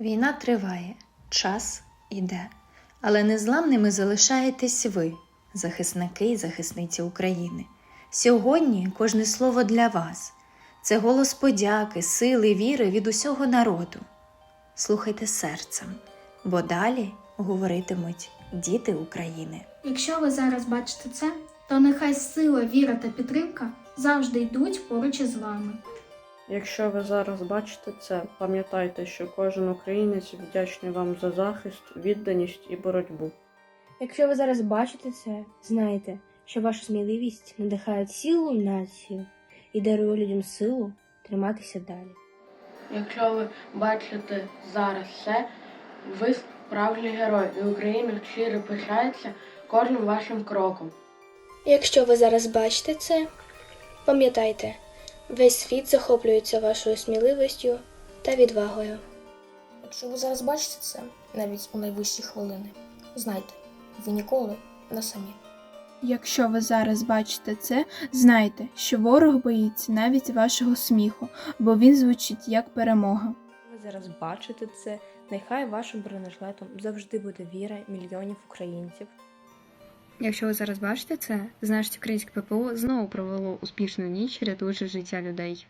Війна триває, час іде, але незламними залишаєтесь ви, захисники і захисниці України. Сьогодні кожне слово для вас це голос подяки, сили, віри від усього народу. Слухайте серцем, бо далі говоритимуть діти України. Якщо ви зараз бачите це, то нехай сила, віра та підтримка завжди йдуть поруч із вами. Якщо ви зараз бачите це, пам'ятайте, що кожен українець вдячний вам за захист, відданість і боротьбу. Якщо ви зараз бачите це, знайте, що ваша сміливість надихає цілу націю і дарує людям силу триматися далі. Якщо ви бачите зараз це, ви справжній герой, і Україна щиро пишається кожним вашим кроком. Якщо ви зараз бачите це, пам'ятайте, весь світ захоплюється вашою сміливістю та відвагою. Якщо ви зараз бачите це, навіть у найвищі хвилини, знайте, ви ніколи не самі. Якщо ви зараз бачите це, знайте, що ворог боїться навіть вашого сміху, бо він звучить як перемога. Ви зараз бачите це. Нехай вашим бронежилетом завжди буде віра мільйонів українців. Якщо ви зараз бачите це, значить українське ППО знову провело успішну ніч, рятуючи життя людей.